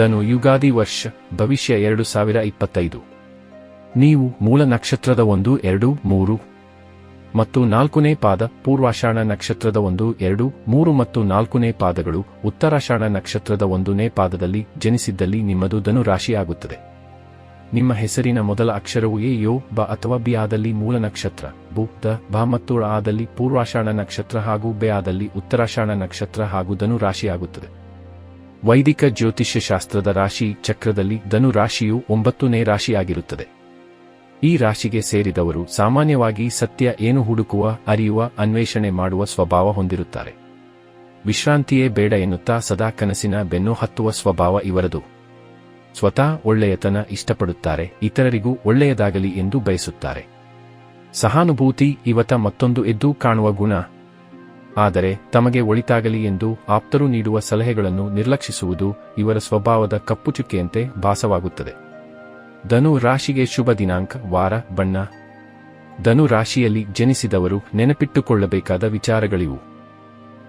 ಧನು ಯುಗಾದಿ ವರ್ಷ, ಭವಿಷ್ಯ ಎರಡು ಸಾವಿರ ಇಪ್ಪತ್ತೈದು. ನೀವು ಮೂಲ ನಕ್ಷತ್ರದ ಒಂದು, ಎರಡು, ಮೂರು ಮತ್ತು ನಾಲ್ಕನೇ ಪಾದ, ಪೂರ್ವಾಷಾಢ ನಕ್ಷತ್ರದ ಒಂದು, ಎರಡು, ಮೂರು ಮತ್ತು ನಾಲ್ಕನೇ ಪಾದಗಳು ಉತ್ತರಾಷಾಢ ನಕ್ಷತ್ರದ ಒಂದನೇ ಪಾದದಲ್ಲಿ ಜನಿಸಿದ್ದಲ್ಲಿ ನಿಮ್ಮದು ಧನು ರಾಶಿಯಾಗುತ್ತದೆ ನಿಮ್ಮ ಹೆಸರಿನ ಮೊದಲ ಅಕ್ಷರವು ಎ, ಯೋ, ಬ ಅಥವಾ ಬಿ ಆದಲ್ಲಿ ಮೂಲ ನಕ್ಷತ್ರ ಬು ದ ಬ ಮತ್ತು ಆದಲ್ಲಿ ಪೂರ್ವಾಷಾಢ ನಕ್ಷತ್ರ ಹಾಗೂ ಬೆ ಆದಲ್ಲಿ ಉತ್ತರಾಷಾಢ ನಕ್ಷತ್ರ ಹಾಗೂ ಧನು ರಾಶಿಯಾಗುತ್ತದೆ ವೈದಿಕ ಜ್ಯೋತಿಷ್ಯ ಶಾಸ್ತ್ರದ ರಾಶಿ ಚಕ್ರದಲ್ಲಿ ಧನು ರಾಶಿಯು ಒಂಬತ್ತನೇ ರಾಶಿಯಾಗಿರುತ್ತದೆ ಈ ರಾಶಿಗೆ ಸೇರಿದವರು ಸಾಮಾನ್ಯವಾಗಿ ಸತ್ಯ ಏನು ಹುಡುಕುವ, ಅರಿಯುವ, ಅನ್ವೇಷಣೆ ಮಾಡುವ ಸ್ವಭಾವ ಹೊಂದಿರುತ್ತಾರೆ. ವಿಶ್ರಾಂತಿಯೇ ಬೇಡ ಎನ್ನುತ್ತಾ ಸದಾ ಕನಸಿನ ಬೆನ್ನು ಹತ್ತುವ ಸ್ವಭಾವ ಇವರದು. ಸ್ವತಃ ಒಳ್ಳೆಯತನ ಇಷ್ಟಪಡುತ್ತಾರೆ, ಇತರರಿಗೂ ಒಳ್ಳೆಯದಾಗಲಿ ಎಂದು ಬಯಸುತ್ತಾರೆ. ಸಹಾನುಭೂತಿ, ಇವತ ಮತ್ತೊಂದು ಎದ್ದು ಕಾಣುವ ಗುಣ ಆದರೆ ತಮಗೆ ಒಳಿತಾಗಲಿ ಎಂದು ಆಪ್ತರು ನೀಡುವ ಸಲಹೆಗಳನ್ನು ನಿರ್ಲಕ್ಷಿಸುವುದು ಇವರ ಸ್ವಭಾವದ ಕಪ್ಪುಚುಕ್ಕೆಯಂತೆ ಭಾಸವಾಗುತ್ತದೆ. ಧನು ರಾಶಿಗೆ ಶುಭ ದಿನಾಂಕ, ವಾರ, ಬಣ್ಣ. ಧನು ರಾಶಿಯಲ್ಲಿ ಜನಿಸಿದವರು ನೆನಪಿಟ್ಟುಕೊಳ್ಳಬೇಕಾದ ವಿಚಾರಗಳಿವು.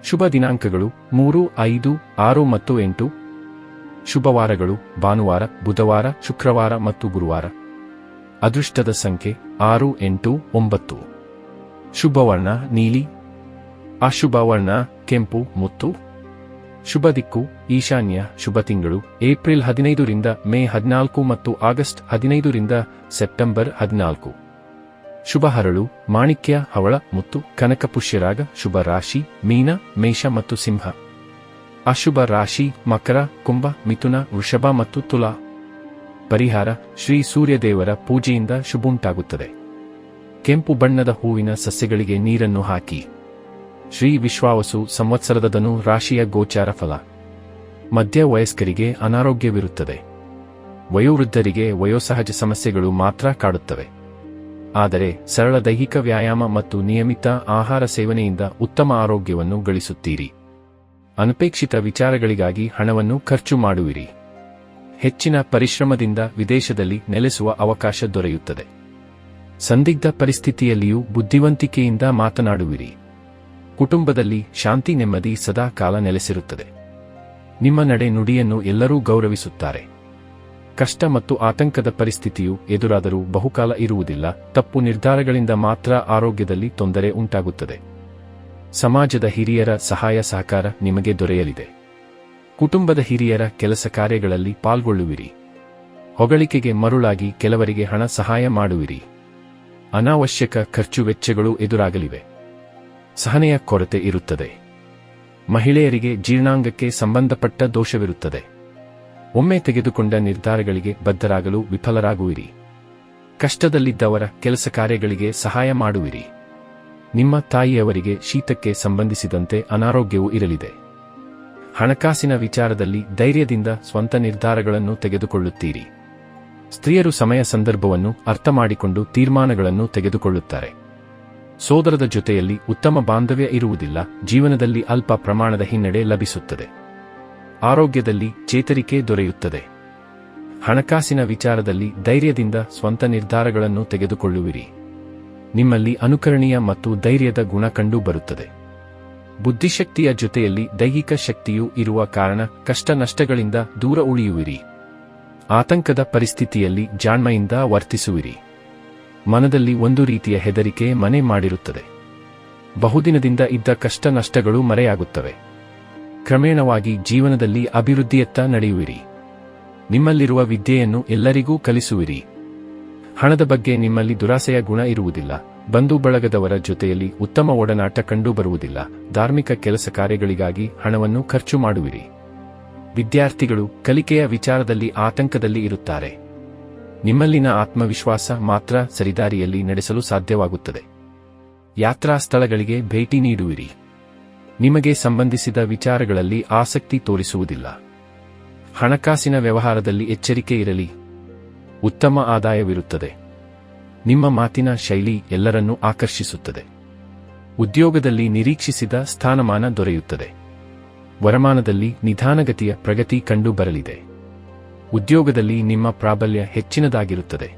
ಶುಭ ದಿನಾಂಕಗಳು ಮೂರು, ಐದು, ಆರು ಮತ್ತು ಎಂಟು. ಶುಭವಾರಗಳು ಭಾನುವಾರ, ಬುಧವಾರ, ಶುಕ್ರವಾರ ಮತ್ತು ಗುರುವಾರ. ಅದೃಷ್ಟದ ಸಂಖ್ಯೆ ಆರು, ಎಂಟು, ಒಂಬತ್ತು. ಶುಭವರ್ಣ, ನೀಲಿ ಅಶುಭ ವರ್ಣ, ಕೆಂಪು, ಮುತ್ತು. ಶುಭ ದಿಕ್ಕು, ಈಶಾನ್ಯ ಶುಭ ತಿಂಗಳು. ಏಪ್ರಿಲ್ ಹದಿನೈದರಿಂದ ಮೇ ಹದಿನಾಲ್ಕು ಮತ್ತು ಆಗಸ್ಟ್ ಹದಿನೈದರಿಂದ ಸೆಪ್ಟೆಂಬರ್ ಹದಿನಾಲ್ಕು. ಶುಭ ಹರಳು, ಮಾಣಿಕ್ಯ, ಹವಳ, ಮುತ್ತು, ಕನಕ ಪುಷ್ಯರಾಗ ಶುಭ ರಾಶಿ, ಮೀನ, ಮೇಷ ಮತ್ತು ಸಿಂಹ. ಅಶುಭ ರಾಶಿ, ಮಕರ, ಕುಂಭ, ಮಿಥುನ, ವೃಷಭ ಮತ್ತು ತುಲಾ. ಪರಿಹಾರ, ಶ್ರೀ ಸೂರ್ಯದೇವರ ಪೂಜೆಯಿಂದ ಶುಭುಂಟಾಗುತ್ತದೆ. ಕೆಂಪು ಬಣ್ಣದ ಹೂವಿನ ಸಸ್ಯಗಳಿಗೆ ನೀರನ್ನು ಹಾಕಿ. ಶ್ರೀ ವಿಶ್ವಾವಸು ಸಂವತ್ಸರದದನು ರಾಶಿಯ ಗೋಚಾರ ಫಲ. ಮಧ್ಯ ವಯಸ್ಕರಿಗೆ ಅನಾರೋಗ್ಯವಿರುತ್ತದೆ. ವಯೋವೃದ್ಧರಿಗೆ ವಯೋಸಹಜ ಸಮಸ್ಯೆಗಳು ಮಾತ್ರ ಕಾಡುತ್ತವೆ. ಆದರೆ ಸರಳ ದೈಹಿಕ ವ್ಯಾಯಾಮ ಮತ್ತು ನಿಯಮಿತ ಆಹಾರ ಸೇವನೆಯಿಂದ ಉತ್ತಮ ಆರೋಗ್ಯವನ್ನು ಗಳಿಸುತ್ತೀರಿ. ಅನಪೇಕ್ಷಿತ ವಿಚಾರಗಳಿಗಾಗಿ ಹಣವನ್ನು ಖರ್ಚು ಮಾಡುವಿರಿ. ಹೆಚ್ಚಿನ ಪರಿಶ್ರಮದಿಂದ ವಿದೇಶದಲ್ಲಿ ನೆಲೆಸುವ ಅವಕಾಶ ದೊರೆಯುತ್ತದೆ. ಸಂದಿಗ್ಧ ಪರಿಸ್ಥಿತಿಯಲ್ಲಿಯೂ ಬುದ್ಧಿವಂತಿಕೆಯಿಂದ ಮಾತನಾಡುವಿರಿ. ಕುಟುಂಬದಲ್ಲಿ ಶಾಂತಿ ನೆಮ್ಮದಿ ಸದಾ ಕಾಲ ನೆಲೆಸಿರುತ್ತದೆ. ನಿಮ್ಮ ನಡೆ ನುಡಿಯನ್ನು ಎಲ್ಲರೂ ಗೌರವಿಸುತ್ತಾರೆ. ಕಷ್ಟ ಮತ್ತು ಆತಂಕದ ಪರಿಸ್ಥಿತಿಯು ಎದುರಾದರೂ ಬಹುಕಾಲ ಇರುವುದಿಲ್ಲ. ತಪ್ಪು ನಿರ್ಧಾರಗಳಿಂದ ಮಾತ್ರ ಆರೋಗ್ಯದಲ್ಲಿ ತೊಂದರೆ ಉಂಟಾಗುತ್ತದೆ. ಸಮಾಜದ ಹಿರಿಯರ ಸಹಾಯ ಸಹಕಾರ ನಿಮಗೆ ದೊರೆಯಲಿದೆ. ಕುಟುಂಬದ ಹಿರಿಯರ ಕೆಲಸ ಕಾರ್ಯಗಳಲ್ಲಿ ಪಾಲ್ಗೊಳ್ಳುವಿರಿ. ಹೊಗಳಿಕೆಗೆ ಮರುಳಾಗಿ ಕೆಲವರಿಗೆ ಹಣ ಸಹಾಯ ಮಾಡುವಿರಿ. ಅನಾವಶ್ಯಕ ಖರ್ಚು ವೆಚ್ಚಗಳು ಎದುರಾಗಲಿವೆ. ಸಹನೆಯ ಕೊರತೆ ಇರುತ್ತದೆ. ಮಹಿಳೆಯರಿಗೆ ಜೀರ್ಣಾಂಗಕ್ಕೆ ಸಂಬಂಧಪಟ್ಟ ದೋಷವಿರುತ್ತದೆ. ಒಮ್ಮೆ ತೆಗೆದುಕೊಂಡ ನಿರ್ಧಾರಗಳಿಗೆ ಬದ್ಧರಾಗಲು ವಿಫಲರಾಗುವಿರಿ. ಕಷ್ಟದಲ್ಲಿದ್ದವರ ಕೆಲಸ ಕಾರ್ಯಗಳಿಗೆ ಸಹಾಯ ಮಾಡುವಿರಿ. ನಿಮ್ಮ ತಾಯಿಯವರಿಗೆ ಶೀತಕ್ಕೆ ಸಂಬಂಧಿಸಿದಂತೆ ಅನಾರೋಗ್ಯವು ಇರಲಿದೆ. ಹಣಕಾಸಿನ ವಿಚಾರದಲ್ಲಿ ಧೈರ್ಯದಿಂದ ಸ್ವಂತ ನಿರ್ಧಾರಗಳನ್ನು ತೆಗೆದುಕೊಳ್ಳುತ್ತೀರಿ. ಸ್ತ್ರೀಯರು ಸಮಯ ಸಂದರ್ಭವನ್ನು ಅರ್ಥ ಮಾಡಿಕೊಂಡು ತೀರ್ಮಾನಗಳನ್ನು ತೆಗೆದುಕೊಳ್ಳುತ್ತಾರೆ. ಸೋದರದ ಜೊತೆಯಲ್ಲಿ ಉತ್ತಮ ಬಾಂಧವ್ಯ ಇರುವುದಿಲ್ಲ, ಜೀವನದಲ್ಲಿ ಅಲ್ಪ ಪ್ರಮಾಣದ ಹಿನ್ನಡೆ ಲಭಿಸುತ್ತದೆ. ಆರೋಗ್ಯದಲ್ಲಿ ಚೇತರಿಕೆ ದೊರೆಯುತ್ತದೆ. ಹಣಕಾಸಿನ ವಿಚಾರದಲ್ಲಿ ಧೈರ್ಯದಿಂದ ಸ್ವಂತ ನಿರ್ಧಾರಗಳನ್ನು ತೆಗೆದುಕೊಳ್ಳುವಿರಿ. ನಿಮ್ಮಲ್ಲಿ ಅನುಕರಣೀಯ ಮತ್ತು ಧೈರ್ಯದ ಗುಣ ಕಂಡು ಬರುತ್ತದೆ. ಬುದ್ಧಿಶಕ್ತಿಯ ಜೊತೆಯಲ್ಲಿ ದೈಹಿಕ ಶಕ್ತಿಯೂ ಇರುವ ಕಾರಣ ಕಷ್ಟ ನಷ್ಟಗಳಿಂದ ದೂರ ಉಳಿಯುವಿರಿ. ಆತಂಕದ ಪರಿಸ್ಥಿತಿಯಲ್ಲಿ ಜಾಣ್ಮೆಯಿಂದ ವರ್ತಿಸುವಿರಿ. ಮನದಲ್ಲಿ ಒಂದು ರೀತಿಯ ಹೆದರಿಕೆ ಮನೆ ಮಾಡಿರುತ್ತದೆ. ಬಹುದಿನದಿಂದ ಇದ್ದ ಕಷ್ಟ ನಷ್ಟಗಳು ಮರೆಯಾಗುತ್ತವೆ. ಕ್ರಮೇಣವಾಗಿ ಜೀವನದಲ್ಲಿ ಅಭಿವೃದ್ಧಿಯತ್ತ ನಡೆಯುವಿರಿ. ನಿಮ್ಮಲ್ಲಿರುವ ವಿದ್ಯೆಯನ್ನು ಎಲ್ಲರಿಗೂ ಕಲಿಸುವಿರಿ. ಹಣದ ಬಗ್ಗೆ ನಿಮ್ಮಲ್ಲಿ ದುರಾಸೆಯ ಗುಣ ಇರುವುದಿಲ್ಲ. ಬಂಧು ಬಳಗದವರ ಜೊತೆಯಲ್ಲಿ ಉತ್ತಮ ಒಡನಾಟ ಕಂಡುಬರುವುದಿಲ್ಲ ಧಾರ್ಮಿಕ ಕೆಲಸ ಕಾರ್ಯಗಳಿಗಾಗಿ ಹಣವನ್ನು ಖರ್ಚು ಮಾಡುವಿರಿ. ವಿದ್ಯಾರ್ಥಿಗಳು ಕಲಿಕೆಯ ವಿಚಾರದಲ್ಲಿ ಆತಂಕದಲ್ಲಿ ಇರುತ್ತಾರೆ. ನಿಮ್ಮಲ್ಲಿನ ಆತ್ಮವಿಶ್ವಾಸ ಮಾತ್ರ ಸರಿದಾರಿಯಲ್ಲಿ ನಡೆಸಲು ಸಾಧ್ಯವಾಗುತ್ತದೆ. ಯಾತ್ರಾ ಸ್ಥಳಗಳಿಗೆ ಭೇಟಿ ನೀಡುವಿರಿ. ನಿಮಗೆ ಸಂಬಂಧಿಸಿದ ವಿಚಾರಗಳಲ್ಲಿ ಆಸಕ್ತಿ ತೋರಿಸುವುದಿಲ್ಲ. ಹಣಕಾಸಿನ ವ್ಯವಹಾರದಲ್ಲಿ ಎಚ್ಚರಿಕೆ ಇರಲಿ. ಉತ್ತಮ ಆದಾಯವಿರುತ್ತದೆ. ನಿಮ್ಮ ಮಾತಿನ ಶೈಲಿ ಎಲ್ಲರನ್ನೂ ಆಕರ್ಷಿಸುತ್ತದೆ. ಉದ್ಯೋಗದಲ್ಲಿ ನಿರೀಕ್ಷಿಸಿದ ಸ್ಥಾನಮಾನ ದೊರೆಯುತ್ತದೆ. ವರಮಾನದಲ್ಲಿ ನಿಧಾನಗತಿಯ ಪ್ರಗತಿ ಕಂಡು ಬರಲಿದೆ ಉದ್ಯೋಗದಲ್ಲಿ ನಿಮ್ಮ ಪ್ರಾಬಲ್ಯ ಹೆಚ್ಚಿನದಾಗಿರುತ್ತದೆ.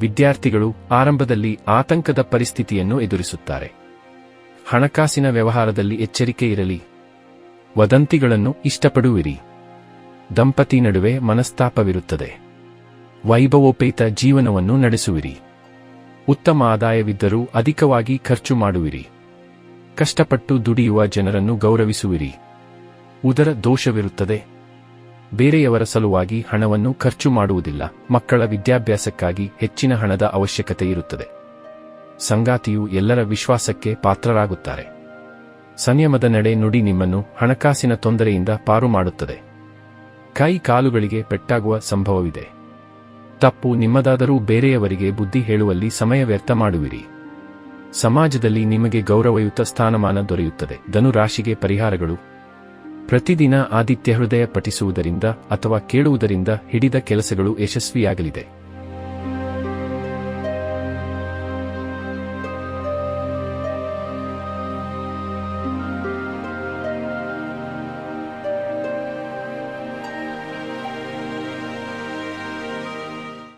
ವಿದ್ಯಾರ್ಥಿಗಳು ಆರಂಭದಲ್ಲಿ ಆತಂಕದ ಪರಿಸ್ಥಿತಿಯನ್ನು ಎದುರಿಸುತ್ತಾರೆ. ಹಣಕಾಸಿನ ವ್ಯವಹಾರದಲ್ಲಿ ಎಚ್ಚರಿಕೆ ಇರಲಿ. ವದಂತಿಗಳನ್ನು ಇಷ್ಟಪಡುವಿರಿ. ದಂಪತಿ ನಡುವೆ ಮನಸ್ತಾಪವಿರುತ್ತದೆ. ವೈಭವೋಪೇತ ಜೀವನವನ್ನು ನಡೆಸುವಿರಿ. ಉತ್ತಮ ಆದಾಯವಿದ್ದರೂ ಅಧಿಕವಾಗಿ ಖರ್ಚು ಮಾಡುವಿರಿ. ಕಷ್ಟಪಟ್ಟು ದುಡಿಯುವ ಜನರನ್ನು ಗೌರವಿಸುವಿರಿ. ಉದರ ದೋಷವಿರುತ್ತದೆ. ಬೇರೆಯವರ ಸಲುವಾಗಿ ಹಣವನ್ನು ಖರ್ಚು ಮಾಡುವುದಿಲ್ಲ. ಮಕ್ಕಳ ವಿದ್ಯಾಭ್ಯಾಸಕ್ಕಾಗಿ ಹೆಚ್ಚಿನ ಹಣದ ಅವಶ್ಯಕತೆ ಇರುತ್ತದೆ. ಸಂಗಾತಿಯು ಎಲ್ಲರ ವಿಶ್ವಾಸಕ್ಕೆ ಪಾತ್ರರಾಗುತ್ತಾರೆ. ಸಂಯಮದ ನಡೆ ನುಡಿ ನಿಮ್ಮನ್ನು ಹಣಕಾಸಿನ ತೊಂದರೆಯಿಂದ ಪಾರು ಮಾಡುತ್ತದೆ. ಕೈ ಕಾಲುಗಳಿಗೆ ಪೆಟ್ಟಾಗುವ ಸಂಭವವಿದೆ. ತಪ್ಪು ನಿಮ್ಮದಾದರೂ ಬೇರೆಯವರಿಗೆ ಬುದ್ಧಿ ಹೇಳುವಲ್ಲಿ ಸಮಯ ವ್ಯರ್ಥ ಮಾಡುವಿರಿ. ಸಮಾಜದಲ್ಲಿ ನಿಮಗೆ ಗೌರವಯುತ ಸ್ಥಾನಮಾನ ದೊರೆಯುತ್ತದೆ. ಧನುರಾಶಿಗೆ ಪರಿಹಾರಗಳು ಪ್ರತಿದಿನ ಆದಿತ್ಯ ಹೃದಯ ಪಠಿಸುವುದರಿಂದ ಅಥವಾ ಕೇಳುವುದರಿಂದ ಹಿಡಿದ ಕೆಲಸಗಳು ಯಶಸ್ವಿಯಾಗಲಿದೆ.